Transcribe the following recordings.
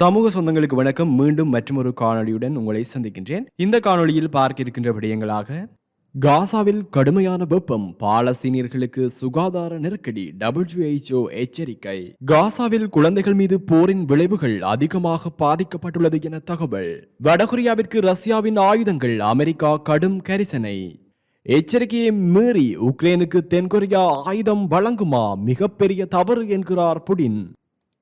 சமூக சொந்தங்களுக்கு வணக்கம். மீண்டும் மற்றொரு காணொளியுடன் உங்களை சந்திக்கின்றேன். இந்த காணொளியில் பார்க்க இருக்கின்ற விடயங்களாக காசாவில் கடுமையான வெப்பம் பாலஸ்தீனியர்களுக்கு சுகாதார நெருக்கடி டபிள்யூஹெச்ஓ எச்சரிக்கை. காசாவில் குழந்தைகள் மீது போரின் விளைவுகள் அதிகமாக பாதிக்கப்பட்டுள்ளது என தகவல். வடகொரியாவிற்கு ரஷ்யாவின் ஆயுதங்கள் அமெரிக்கா கடும் கரிசனை. எச்சரிக்கையை மீறி உக்ரைனுக்கு தென்கொரியா ஆயுதம் வழங்குமா? மிகப்பெரிய தவறு என்கிறார் புடின்.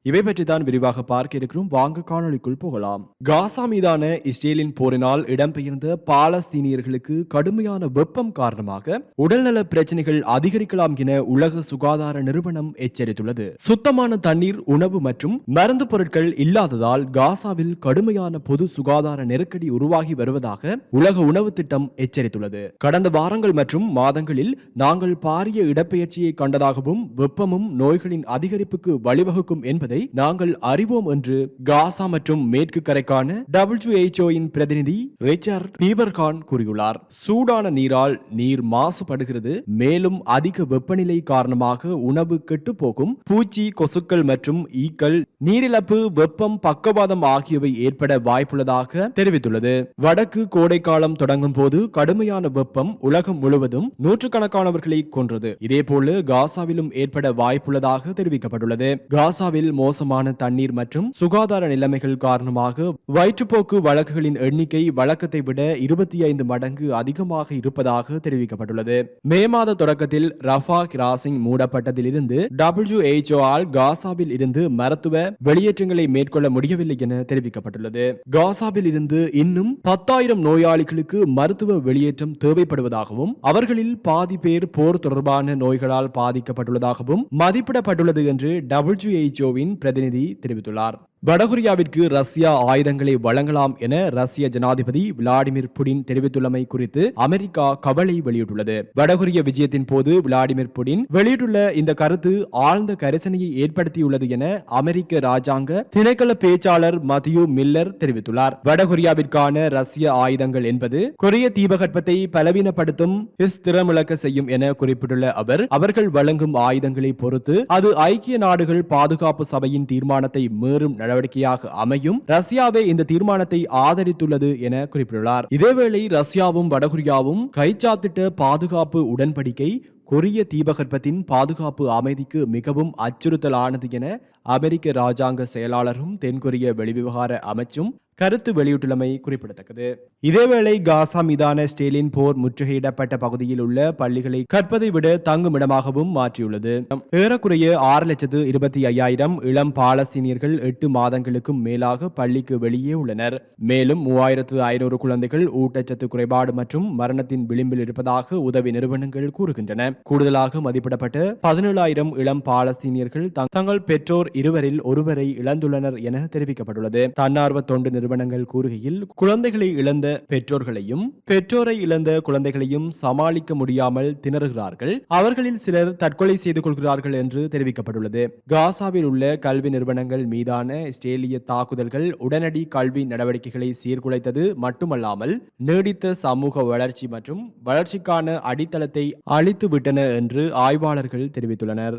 இவை பற்றி தான் விரிவாக பார்க்க இருக்கிறோம். வாங்க காணொளிக்குள் போகலாம். காசா மீதான இஸ்ரேலின் போரினால் இடம்பெயர்ந்த பாலஸ்தீனியர்களுக்கு கடுமையான வெப்பம் காரணமாக உடல்நல பிரச்சனைகள் அதிகரிக்கலாம் என உலக சுகாதார நிறுவனம் எச்சரித்துள்ளது. சுத்தமான தண்ணீர் உணவு மற்றும் மருந்து பொருட்கள் இல்லாததால் காசாவில் கடுமையான பொது சுகாதார நெருக்கடி உருவாகி வருவதாக உலக உணவு திட்டம் எச்சரித்துள்ளது. கடந்த வாரங்கள் மற்றும் மாதங்களில் நாங்கள் பாரிய இடப்பெயர்ச்சியை கண்டதாகவும் வெப்பமும் நோய்களின் அதிகரிப்புக்கு வழிவகுக்கும் என்பதை நாங்கள் அறிவோம் என்று காசா மற்றும் மேற்கு கரைக்கான WHO பிரதிநிதி ரிச்சர்ட் பீபர்கான் கூறியுள்ளார். சூடான நீரால் நீர் மாசுபடுகிறது. மேலும் அதிக வெப்பநிலை காரணமாக உணவு கெட்டுப்போகும். பூச்சி கொசுக்கள் மற்றும் ஈக்கள் நீரிழப்பு வெப்பம் பக்கவாதம் ஆகியவை ஏற்பட வாய்ப்புள்ளதாக தெரிவித்துள்ளது. வடக்கு கோடைக்காலம் தொடங்கும் போது கடுமையான வெப்பம் உலகம் முழுவதும் நூற்றுக்கணக்கானவர்களை கொன்றது. இதேபோல காசாவிலும் ஏற்பட வாய்ப்புள்ளதாக தெரிவிக்கப்பட்டுள்ளது. காசாவில் மோசமான தண்ணீர் மற்றும் சுகாதார நிலைமைகள் காரணமாக வயிற்றுப்போக்கு வழக்குகளின் எண்ணிக்கை வழக்கத்தை விட இருபத்தி ஐந்து மடங்கு அதிகமாக இருப்பதாக தெரிவிக்கப்பட்டுள்ளது. மே மாத தொடக்கத்தில் ரஃபா கிராசிங் மூடப்பட்டதிலிருந்து WHO ஆல் காசாவில் இருந்து மருத்துவ வெளியேற்றங்களை மேற்கொள்ள முடியவில்லை என தெரிவிக்கப்பட்டுள்ளது. காசாவில் இருந்து இன்னும் பத்தாயிரம் நோயாளிகளுக்கு மருத்துவ வெளியேற்றம் தேவைப்படுவதாகவும் அவர்களில் பாதி பேர் போர் தொடர்பான நோய்களால் பாதிக்கப்பட்டுள்ளதாகவும் மதிப்பிடப்பட்டுள்ளது என்று டபிள்யூஹெச்ஓவின் பிரதிநிதி தெரிவித்துள்ளார். வடகொரியாவிற்கு ரஷ்யா ஆயுதங்களை வழங்கலாம் என ரஷ்ய ஜனாதிபதி விளாடிமிர் புடின் தெரிவித்துள்ளமை குறித்து அமெரிக்கா கவலை வெளியிட்டுள்ளது. வடகொரிய விஜயத்தின் போது விளாடிமிர் புடின் வெளியிட்டுள்ள இந்த கருத்து ஆழ்ந்த கரிசனையை ஏற்படுத்தியுள்ளது என அமெரிக்க ராஜாங்க திணைக்கள பேச்சாளர் மதியூ மில்லர் தெரிவித்துள்ளார். வடகொரியாவிற்கான ரஷ்ய ஆயுதங்கள் என்பது கொரிய தீபகற்பத்தை பலவீனப்படுத்தும் ஸ்திரமிழக்க செய்யும் என குறிப்பிட்டுள்ள அவர் அவர்கள் வழங்கும் ஆயுதங்களை பொறுத்து அது ஐக்கிய நாடுகள் பாதுகாப்பு சபையின் தீர்மானத்தை மீறும் நடவடிக்கையாக அமையும். ரஷ்யாவே இந்த தீர்மானத்தை ஆதரித்துள்ளது என குறிப்பிட்டுள்ளார். இதேவேளை ரஷ்யாவும் வடகொரியாவும் கைச்சாத்திட்ட பாதுகாப்பு உடன்படிக்கை கொரிய தீபகற்பத்தின் பாதுகாப்பு அமைதிக்கு மிகவும் அச்சுறுத்தலானது என அமெரிக்க ராஜாங்க செயலாளரும் தென்கொரிய வெளிவிவகார அமைச்சும் கருத்து வெளியிட்டுள்ளமை குறிப்பிடத்தக்கது. இதேவேளை காசா மீதான ஸ்டேலின் போர் முற்றுகையிடப்பட்ட பகுதியில் உள்ள பள்ளிகளை கற்பதை விட தங்குமிடமாகவும் மாற்றியுள்ளது. ஏறக்குறைய ஆறு லட்சத்து இருபத்தி ஐயாயிரம் இளம் பாலஸ்தீனியர்கள் எட்டு மாதங்களுக்கும் மேலாக பள்ளிக்கு வெளியே உள்ளனர். மேலும் மூவாயிரத்து ஐநூறு குழந்தைகள் ஊட்டச்சத்து குறைபாடு மற்றும் மரணத்தின் விளிம்பில் இருப்பதாக உதவி நிறுவனங்கள் கூறுகின்றன. கூடுதலாக மதிப்பிடப்பட்ட பதினேழாயிரம் இளம் பாலஸ்தீனியர்கள் தங்கள் பெற்றோர் இருவரில் ஒருவரை இழந்துள்ளனர் என தெரிவிக்கப்பட்டுள்ளது. தன்னார்வ தொண்டு நிறுவனங்கள் கூறுகையில் குழந்தைகளை இழந்த பெற்றோர்களையும் பெற்றோரை இழந்த குழந்தைகளையும் சமாளிக்க முடியாமல் திணறுகிறார்கள். அவர்களில் சிலர் தற்கொலை செய்து கொள்கிறார்கள் என்று தெரிவிக்கப்பட்டுள்ளது. காசாவில் உள்ள கல்வி நிறுவனங்கள் மீதான இஸ்ரேலிய தாக்குதல்கள் உடனடி கல்வி நடவடிக்கைகளை சீர்குலைத்தது மட்டுமல்லாமல் நீடித்த சமூக வளர்ச்சி மற்றும் வளர்ச்சிக்கான அடித்தளத்தை அழித்து விட்டன என்று ஆய்வாளர்கள் தெரிவித்துள்ளனர்.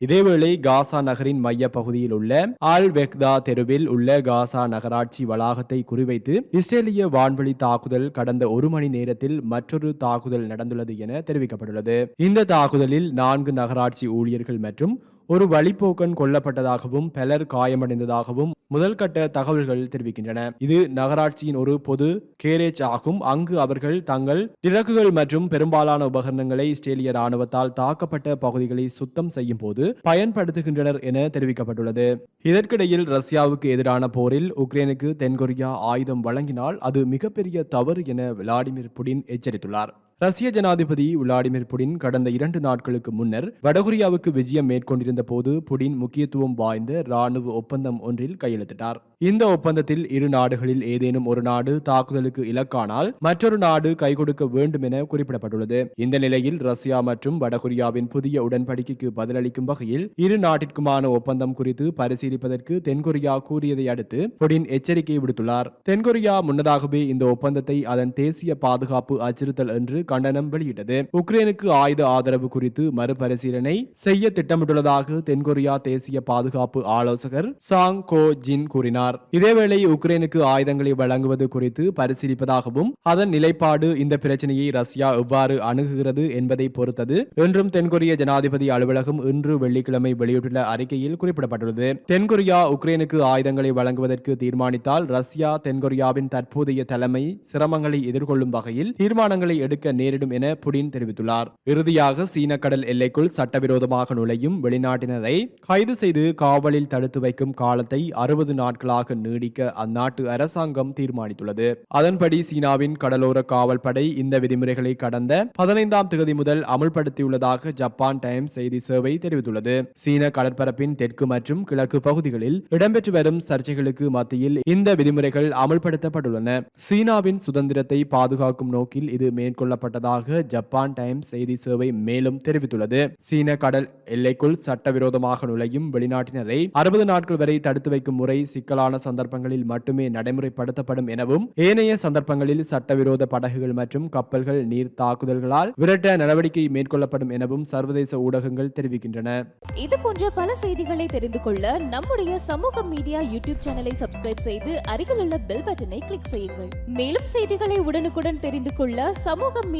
இதேவேளை காசா நகரின் மைய பகுதியில் உள்ள அல் வெக்தா தெருவில் உள்ள காசா நகராட்சி வளாகத்தை குறிவைத்து இஸ்ரேலிய வான்வழி தாக்குதல் கடந்த ஒரு மணி நேரத்தில் மற்றொரு தாக்குதல் நடந்துள்ளது என தெரிவிக்கப்பட்டுள்ளது. இந்த தாக்குதலில் நான்கு நகராட்சி ஊழியர்கள் மற்றும் ஒரு வழிப்போக்கன் கொல்லப்பட்டதாகவும் பலர் காயமடைந்ததாகவும் முதல் கட்ட தகவல்கள் தெரிவிக்கின்றன. இது நகராட்சியின் ஒரு பொது கேரேஜ் ஆகும். அங்கு அவர்கள் தங்கள் இறக்குகள் மற்றும் பெரும்பாலான உபகரணங்களை இஸ்ரேலிய ராணுவத்தால் தாக்கப்பட்ட பகுதிகளை சுத்தம் செய்யும் போது பயன்படுத்துகின்றனர் என தெரிவிக்கப்பட்டுள்ளது. இதற்கிடையில் ரஷ்யாவுக்கு எதிரான போரில் உக்ரைனுக்கு தென்கொரியா ஆயுதம் வழங்கினால் அது மிகப்பெரிய தவறு என விளாடிமிர் புடின் எச்சரித்துள்ளார். ரஷ்ய ஜனாதிபதி விளாடிமிர் புடின் கடந்த இரண்டு நாட்களுக்கு முன்னர் வடகொரியாவுக்கு விஜயம் மேற்கொண்டிருந்த போது புடின் முக்கியத்துவம் வாய்ந்த ராணுவ ஒப்பந்தம் ஒன்றில் கையெழுத்திட்டார். இந்த ஒப்பந்தத்தில் இரு நாடுகளில் ஏதேனும் ஒரு நாடு தாக்குதலுக்கு இலக்கானால் மற்றொரு நாடு கை கொடுக்க வேண்டும் என குறிப்பிடப்பட்டுள்ளது. இந்த நிலையில் ரஷ்யா மற்றும் வடகொரியாவின் புதிய உடன்படிக்கைக்கு பதிலளிக்கும் வகையில் இரு நாட்டிற்குமான ஒப்பந்தம் குறித்து பரிசீலிப்பதற்கு தென்கொரியா கூறியதை அடுத்து புடின் எச்சரிக்கை விடுத்துள்ளார். தென்கொரியா முன்னதாகவே இந்த ஒப்பந்தத்தை அதன் தேசிய பாதுகாப்பு அச்சுறுத்தல் என்று கண்டனம் வெளியிட்டது. உக்ரைனுக்கு ஆயுத ஆதரவு குறித்து மறுபரிசீலனை செய்ய திட்டமிட்டுள்ளதாக தென்கொரியா தேசிய பாதுகாப்பு ஆலோசகர் சாங் கோ ஜின் கூறினார். இதேவேளை உக்ரைனுக்கு ஆயுதங்களை வழங்குவது குறித்து பரிசீலிப்பதாகவும் அதன் நிலைப்பாடு இந்த பிரச்சனையை ரஷ்யா எவ்வாறு அணுகுகிறது என்பதை பொறுத்தது என்றும் தென்கொரிய ஜனாதிபதி அலுவலகம் இன்று வெள்ளிக்கிழமை வெளியிட்டுள்ள அறிக்கையில் குறிப்பிடப்பட்டுள்ளது. தென்கொரியா உக்ரைனுக்கு ஆயுதங்களை வழங்குவதற்கு தீர்மானித்தால் ரஷ்யா தென்கொரியாவின் தற்போதைய தலைமை சிரமங்களை எதிர்கொள்ளும் வகையில் தீர்மானங்களை எடுக்க நேரிடும் என புடின் தெரிவித்துள்ளார். இறுதியாக சீன கடல் எல்லைக்குள் சட்டவிரோதமாக நுழையும் வெளிநாட்டினரை கைது செய்து காவலில் தடுத்து வைக்கும் காலத்தை அறுபது நாட்களாக நீடிக்க அந்நாட்டு அரசாங்கம் தீர்மானித்துள்ளது. அதன்படி சீனாவின் கடலோர காவல் படை இந்த விதிமுறைகளை கடந்த பதினைந்தாம் தேதி முதல் அமுல்படுத்தியுள்ளதாக ஜப்பான் டைம்ஸ் செய்தி சேவை தெரிவித்துள்ளது. சீன கடற்பரப்பின் தெற்கு மற்றும் கிழக்கு பகுதிகளில் இடம்பெற்று வரும் சர்ச்சைகளுக்கு மத்தியில் இந்த விதிமுறைகள் அமுல்படுத்தப்பட்டுள்ளன. சீனாவின் சுதந்திரத்தை பாதுகாக்கும் நோக்கில் இது மேற்கொள்ளப்பட்டதாக ஜப்பான் டைம்ஸ் செய்தி சேவை மேலும் தெரிவித்துள்ளது. சீன கடல் எல்லைக்குள் சட்டவிரோதமாக நுழையும் வெளிநாட்டினரை அறுபது நாட்கள் வரை தடுத்து வைக்கும் முறை சிக்கலான சந்தர்ப்பங்களில் மட்டுமே நடைமுறைப்படுத்தப்படும் எனவும் ஏனைய சந்தர்ப்பங்களில் சட்டவிரோத படகுகள் மற்றும் கப்பல்கள் நீர் தாக்குதல்களால் விரட்ட நடவடிக்கை மேற்கொள்ளப்படும் எனவும் சர்வதேச ஊடகங்கள் தெரிவிக்கின்றன. இது போன்ற பல செய்திகளை தெரிந்து கொள்ள நம்முடைய சமூக மீடியா யூடியூப் சேனலை சப்ஸ்கிரைப் செய்து அருகில் உள்ள பெல் பட்டனை கிளிக் செய்யுங்கள். மேலும் செய்திகளை உடனுக்குடன் தெரிந்து கொள்ள சமூக மீடியா